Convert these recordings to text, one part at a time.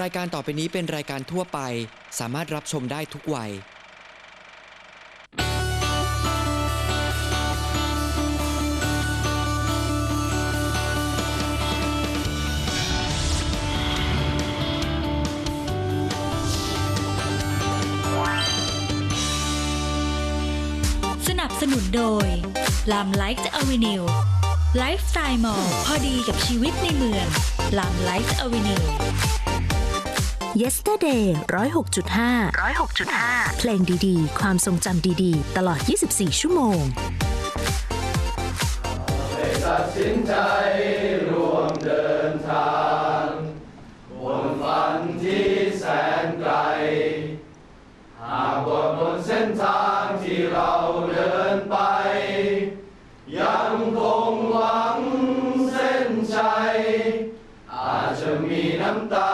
รายการต่อไปนี้เป็นรายการทั่วไป สามารถรับชมได้ทุกวัย สนับสนุนโดยลามไลฟ์อเวนิวไลฟ์สไตล์มอลพอดีกับชีวิตในเมืองลามไลฟ์อเวนิว Yesterday 106.5 106.5 เพลงดีๆ ความทรงจำดีๆ ตลอด 24 ชั่วโมงตัดสินใจร่วมเดินทางบนฝันที่แสนไกล หากว่าบนเส้นทางที่เราเดินไป ยังคงหวังเส้นชัยอาจจะมีน้ำตา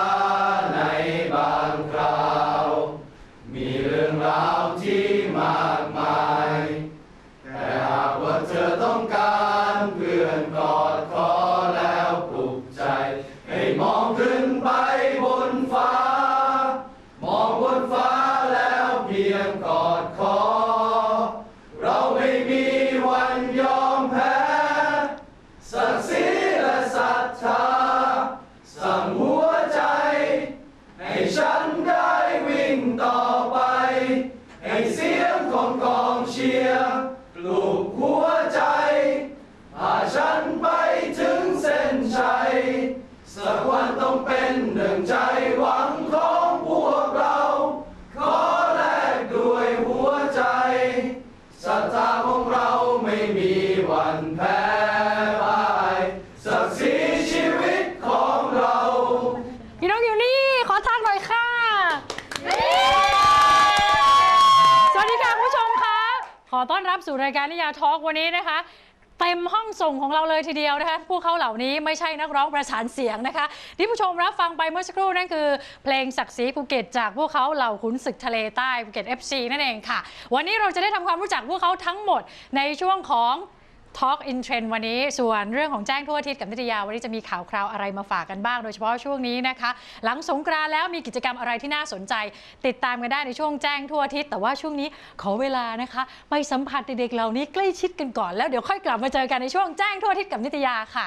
ศรัทธาของเราไม่มีวันแพ้พ่ายศักดิ์ศรีชีวิตของเรา พี่น้องอยู่นี่ ขอทักหน่อยค่ะ สวัสดีค่ะคุณผู้ชมคะขอต้อนรับสู่รายการนิยาทอล์กวันนี้นะคะ เต็มห้องส่งของเราเลยทีเดียวนะคะผู้เขาเหล่านี้ไม่ใช่นักร้องประสานเสียงนะคะ ที่ผู้ชมรับฟังไปเมื่อสักครู่นั่นคือ เพลงศักดิ์ศรีภูเก็ตจากพวกเขาเหล่าขุนศึกทะเลใต้ภูเก็ต FC นั่นเองค่ะ วันนี้เราจะได้ทำความรู้จักพวกเขาทั้งหมดในช่วงของ Talk in Trend วันนี้ส่วนเรื่องของแจ้งทั่วอาทิศกับนิตยา วันนี้จะมีข่าวคราวอะไรมาฝากกันบ้าง โดยเฉพาะช่วงนี้นะคะ หลังสงกรานต์แล้วมีกิจกรรมอะไรที่น่าสนใจ ติดตามกันได้ในช่วงแจ้งทั่วอาทิศแต่ว่าช่วงนี้ขอเวลานะคะ ไปสัมผัสเด็กๆเหล่านี้ใกล้ชิดกันก่อนแล้วเดี๋ยวค่อยกลับมาเจอกันในช่วงแจ้งทั่วอาทิศกับนิตยาค่ะ